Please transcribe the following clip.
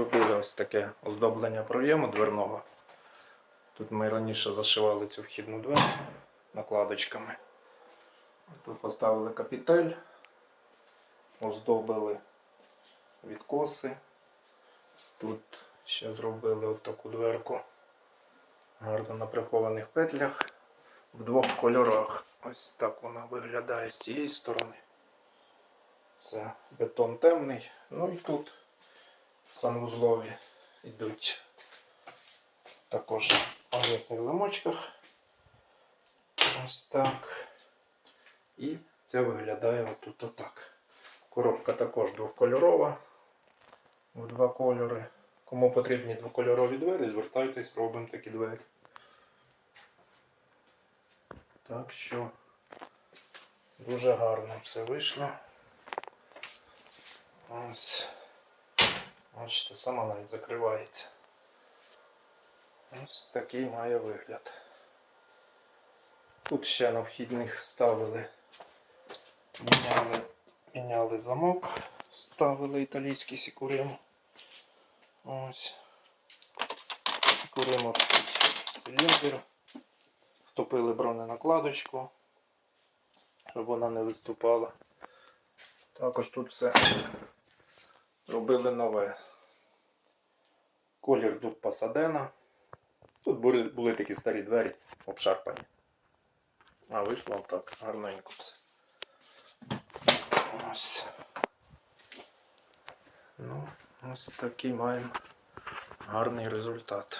Зробили ось таке оздоблення проєму дверного. Тут ми раніше зашивали цю вхідну двері накладочками. Тут поставили капітель, оздобили відкоси. Тут ще зробили от таку дверку гарно на прихованих петлях в двох кольорах. Ось так вона виглядає з цієї сторони. Це бетон темний. Ну і тут санвузлові йдуть також в магнітних замочках. Ось так. І це виглядає отут отак. Коробка також двокольорова. В два кольори. Кому потрібні двокольорові двері, звертайтесь, робимо такі двері. Так що дуже гарно все вийшло. Ось. Бачите, сама навіть закривається. Ось такий має вигляд. Тут ще на вхідних ставили, міняли, міняли замок, ставили італійський сікурим. Ось. Сікуримовський циліндр. Втопили броненакладочку, щоб вона не виступала. Також тут все робили нове. Колір дуб Пасадена. Тут були, були такі старі двері обшарпані. А вийшло так гарненько все. Ось. Ну, ось такий маємо гарний результат.